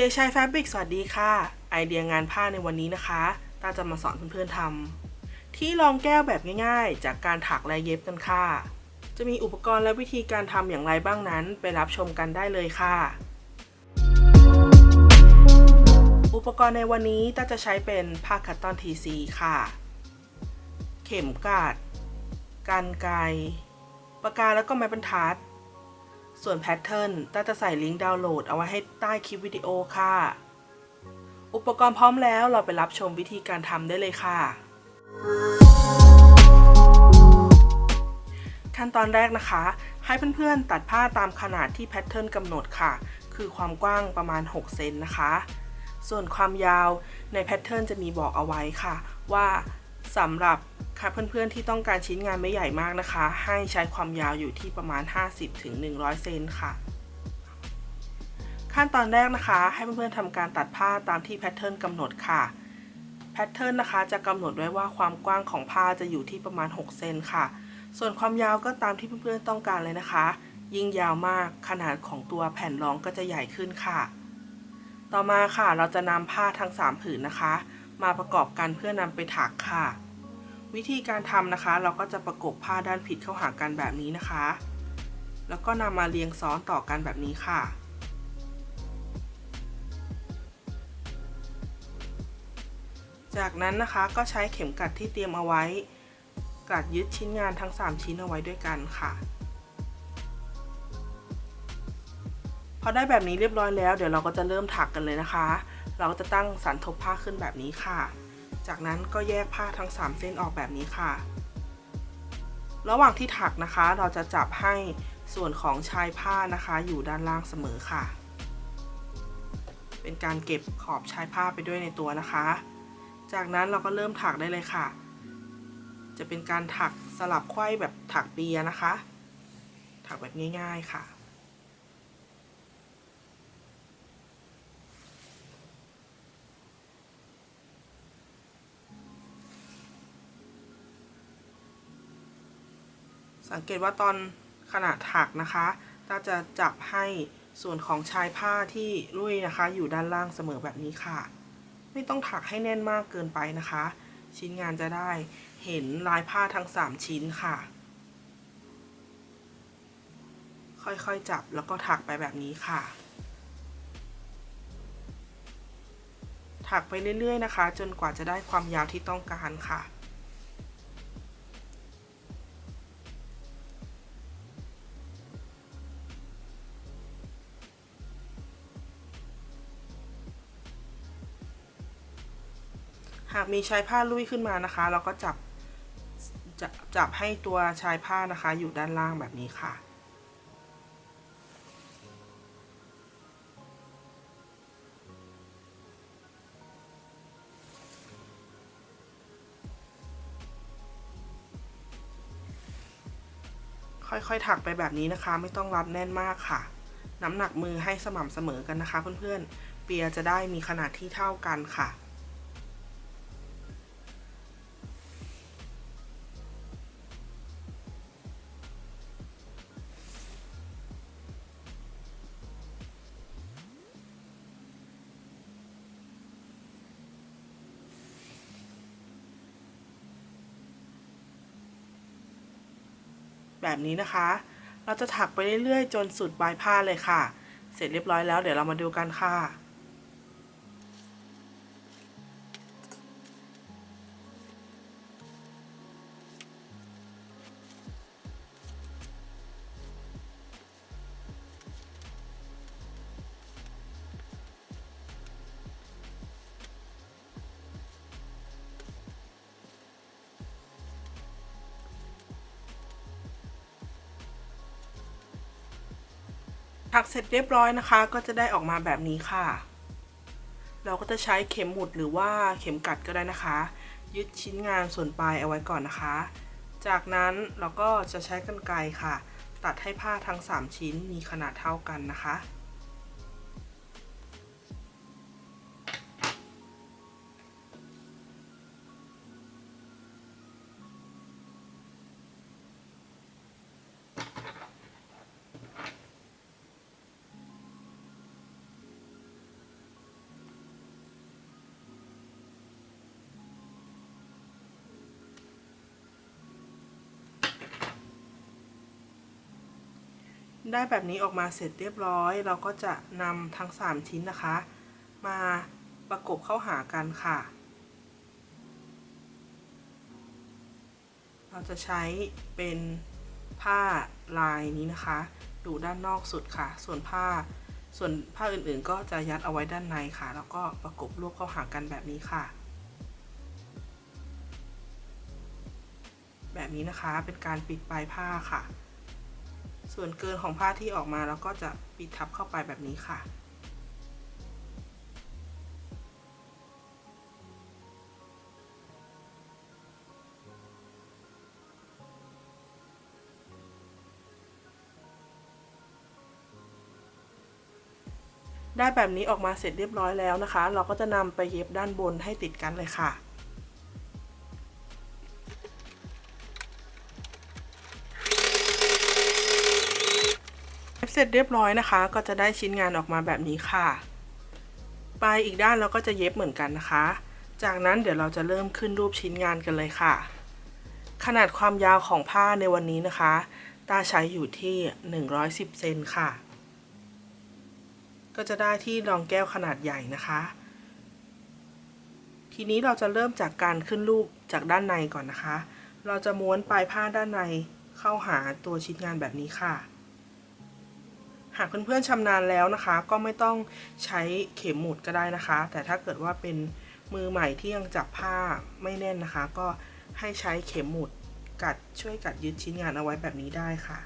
ด็กชายแฟบริกสวัสดีค่ะ ไอเดียงานผ้าในวันนี้นะคะ ตาจะมาสอนเพื่อนๆทำที่รองแก้วแบบง่ายๆ จากการถักและเย็บกันค่ะ จะมีอุปกรณ์และวิธีการทำอย่างไรบ้างนั้น ไปรับชมกันได้เลยค่ะ อุปกรณ์ในวันนี้ตาจะใช้เป็นผ้าคัตตอนทีซีค่ะ เข็มกลัดกันไก ปากกาแล้วก็ไม้บรรทัด ส่วนแพทเทิร์นต้าจะใส่ลิงก์ดาวน์โหลดเอาไว้ให้ใต้คลิปวิดีโอค่ะ อุปกรณ์พร้อมแล้วเราไปรับชมวิธีการทำได้เลยค่ะ ขั้นตอนแรกนะคะ ให้เพื่อนๆตัดผ้าตามขนาดที่แพทเทิร์นกำหนดค่ะ คือความกว้างประมาณ 6 เซนนะคะ ส่วนความยาวในแพทเทิร์นจะมีบอกเอาไว้ค่ะ ว่าสำหรับ ค่ะเพื่อนๆที่ต้องการชิ้นงานไม่ใหญ่มากนะคะ ให้ใช้ความยาวอยู่ที่ประมาณ 50-100 เซนค่ะ ขั้นตอนแรกนะคะ ให้เพื่อนๆทำการตัดผ้าตามที่แพทเทิร์นกำหนดค่ะแพทเทิร์นนะคะจะกำหนดไว้ว่าความกว้างของผ้าจะอยู่ที่ประมาณ 6 เซนค่ะ ส่วนความยาวก็ตามที่เพื่อนๆต้องการเลยนะคะ ยิ่งยาวมากขนาดของตัวแผ่นรองก็จะใหญ่ขึ้นค่ะ ต่อมาค่ะเราจะนำผ้าทั้ง 3 ผืนนะคะ มาประกอบกันเพื่อนำไปถักค่ะ วิธีการทำนะคะ เราก็จะประกบผ้าด้านผิดเข้าหากันแบบนี้นะคะ แล้วก็นำมาเรียงซ้อนต่อกันแบบนี้ค่ะ จากนั้นนะคะก็ใช้เข็มกลัดที่เตรียมเอาไว้กลัดยึดชิ้นงานทั้ง 3 ชิ้นเอาไว้ด้วยกันค่ะพอได้แบบนี้เรียบร้อยแล้ว เดี๋ยวเราก็จะเริ่มถักกันเลยนะคะ เราจะตั้งสันทบผ้าขึ้นแบบนี้ค่ะ จากนั้นก็แยกผ้าทั้ง 3 เส้นออกแบบนี้ค่ะ ระหว่างที่ถักนะคะ เราจะจับให้ส่วนของชายผ้านะคะ อยู่ด้านล่างเสมอค่ะ เป็นการเก็บขอบชายผ้าไปด้วยในตัวนะคะ จากนั้นเราก็เริ่มถักได้เลยค่ะ จะเป็นการถักสลับไขว้แบบถักเปียนะคะ ถักแบบง่าย ๆค่ะ สังเกตว่าตอนขณะถักนะคะเราจะจับให้ส่วนของชายผ้าที่ลุยนะคะ อยู่ด้านล่างเสมอแบบนี้ค่ะ ไม่ต้องถักให้แน่นมากเกินไปนะคะ ชิ้นงานจะได้เห็นลายผ้าทั้ง 3 ชิ้นค่ะ ค่อยๆจับแล้วก็ถักไปแบบนี้ค่ะ ถักไปเรื่อยๆนะคะ จนกว่าจะได้ความยาวที่ต้องการค่ะ หากมีชายผ้าลุยขึ้นมานะคะ เราก็จับจจับให้ตัวชายผ้านะคะ อยู่ด้านล่างแบบนี้ค่ะ ค่อยๆถักไปแบบนี้นะคะ ไม่ต้องรัดแน่นมากค่ะ น้ำหนักมือให้สม่ำเสมอกันนะคะ เพื่อนๆเปียจะได้มีขนาดที่เท่ากันค่ะ แบบนี้นะคะ เราจะถักไปเรื่อยๆ จนสุดปลายผ้าเลยค่ะ เสร็จเรียบร้อยแล้วเดี๋ยวเรามาดูกันค่ะ ถักเสร็จเรียบร้อยนะคะ ก็จะได้ออกมาแบบนี้ค่ะ เราก็จะใช้เข็มหมุดหรือว่าเข็มกัดก็ได้นะคะ ยึดชิ้นงานส่วนปลายเอาไว้ก่อนนะคะ จากนั้นเราก็จะใช้กรรไกรค่ะ ตัดให้ผ้าทั้ง 3 ชิ้นมีขนาดเท่ากันนะคะ ได้แบบนี้ออกมาเสร็จเรียบร้อย เราก็จะนำทั้ง 3 ชิ้นนะคะ มาประกบเข้าหากันค่ะ เราจะใช้เป็นผ้าลายนี้นะคะอยู่ด้านนอกสุดค่ะ ส่วนผ้าส่วนผ้าอื่นๆ ก็จะยัดเอาไว้ด้านในค่ะ แล้วก็ประกบรวบเข้าหากันแบบนี้ค่ะ แบบนี้นะคะเป็นการปิดปลายผ้าค่ะ ส่วนเกินของผ้าที่ออกมาเราก็จะปิดทับเข้าไปแบบนี้ค่ะ ได้แบบนี้ออกมาเสร็จเรียบร้อยแล้วนะคะ เราก็จะนำไปเย็บด้านบนให้ติดกันเลยค่ะ ร็จเรียบร้อยนะคะ ก็จะได้ชิ้นงานออกมาแบบนี้ค่ะ ปลายอีกด้านเราก็จะเย็บเหมือนกันนะคะ จากนั้นเดี๋ยวเราจะเริ่มขึ้นรูปชิ้นงานกันเลยค่ะ ขนาดความยาวของผ้าในวันนี้นะคะ ตาใช้อยู่ที่ 110เซนค่ะ ก็จะได้ที่รองแก้วขนาดใหญ่นะคะ ทีนี้เราจะเริ่มจากการขึ้นรูปจากด้านในก่อนนะคะ เราจะม้วนปลายผ้าด้านในเข้าหาตัวชิ้นงานแบบนี้ค่ะากเพื่อนๆชำนาญแล้วนะคะ ก็ไม่ต้องใช้เข็มหมุดก็ได้นะคะ แต่ถ้าเกิดว่าเป็นมือใหม่ที่ยังจับผ้าไม่แน่นนะคะ ก็ให้ใช้เข็มหมุดกัดช่วยกัดยึดชิ้นงานเอาไว้แบบนี้ได้ค่ะ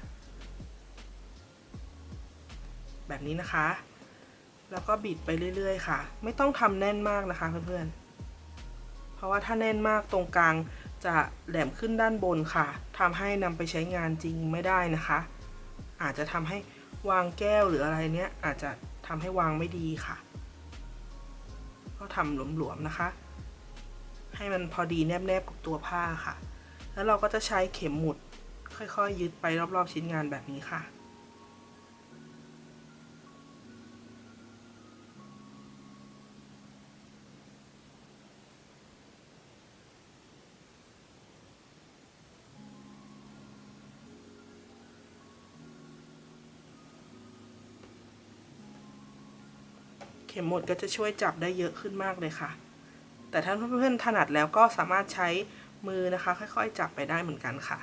แบบนี้นะคะ แล้วก็บิดไปเรื่อยๆ ค่ะ ไม่ต้องทำแน่นมากนะคะเพื่อนๆเพราะว่าถ้าแน่นมากตรงกลางจะแหลมขึ้นด้านบนค่ะทำให้นำไปใช้งานจริงไม่ได้นะคะ อาจจะทำให้ วางแก้วหรืออะไรเนี้ยอาจจะทำให้วางไม่ดีค่ะ ก็ทำหลวมๆนะคะ ให้มันพอดีแนบๆกับตัวผ้าค่ะ แล้วเราก็จะใช้เข็มหมุดค่อยๆ ยึดไปรอบๆชิ้นงานแบบนี้ค่ะ ข็มหมุดก็จะช่วยจับได้เยอะขึ้นมากเลยค่ะ แต่ถ้าเพื่อนๆถนัดแล้วก็สามารถใช้มือนะคะ ค่อยๆ จับไปได้เหมือนกันค่ะ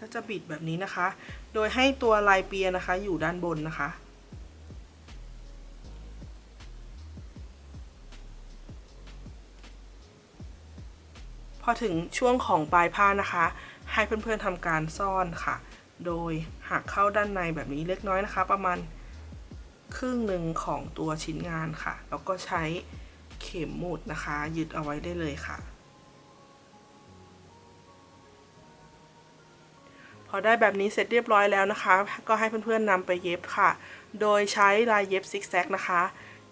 ก็จะบิดแบบนี้นะคะ โดยให้ตัวลายเปียนะคะ อยู่ด้านบนนะคะ พอถึงช่วงของปลายผ้านะคะ ให้เพื่อนๆทำการซ่อนค่ะ โดยหักเข้าด้านในแบบนี้เล็กน้อยนะคะ ประมาณครึ่งหนึ่งของตัวชิ้นงานค่ะ แล้วก็ใช้เข็มหมุดนะคะ ยึดเอาไว้ได้เลยค่ะ พอได้แบบนี้เสร็จเรียบร้อยแล้วนะคะ ก็ให้เพื่อนๆนำไปเย็บค่ะ โดยใช้ลายเย็บซิกแซกนะคะ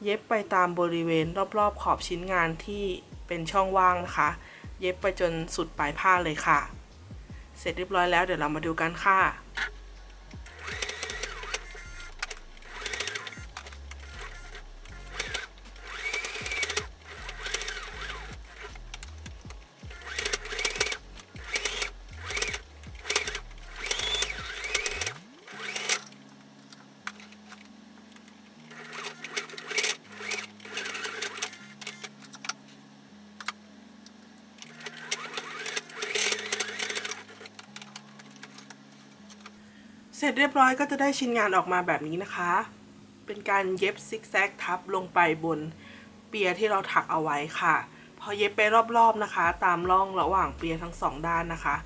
เย็บไปตามบริเวณรอบๆขอบชิ้นงานที่เป็นช่องว่างนะคะ เย็บไปจนสุดปลายผ้าเลยค่ะ เสร็จเรียบร้อยแล้วเดี๋ยวเรามาดูกันค่ะ ร็จเรียบร้อยก็จะได้ชิ้นงานออกมาแบบนี้นะคะ เป็นการเย็บซิกแซกทับลงไปบนเปียที่เราถักเอาไว้ค่ะ พอเย็บไปรอบๆนะคะ ตามร่องระหว่างเปียทั้งสองด้านนะคะ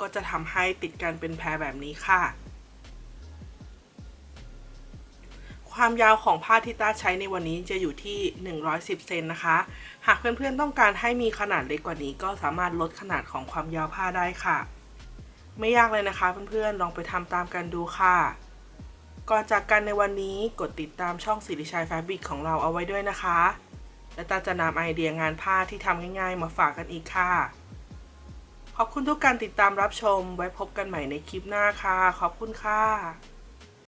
ก็จะทำให้ติดกันเป็นแพรแบบนี้ค่ะ ความยาวของผ้าที่ต้าใช้ในวันนี้จะอยู่ที่ 110 เซนนะคะ หากเพื่อนๆต้องการให้มีขนาดเล็กกว่านี้ ก็สามารถลดขนาดของความยาวผ้าได้ค่ะ ไม่ยากเลยนะคะเพื่อนๆ ลองไปทำตามกันดูค่ะ ก่อนจากกันในวันนี้กดติดตามช่องสิริชัยแฟบริกของเราเอาไว้ด้วยนะคะ และตาจะนำไอเดียงานผ้าที่ทำง่ายๆ มาฝากกันอีกค่ะ ขอบคุณทุกการติดตามรับชม ไว้พบกันใหม่ในคลิปหน้าค่ะ ขอบคุณค่ะ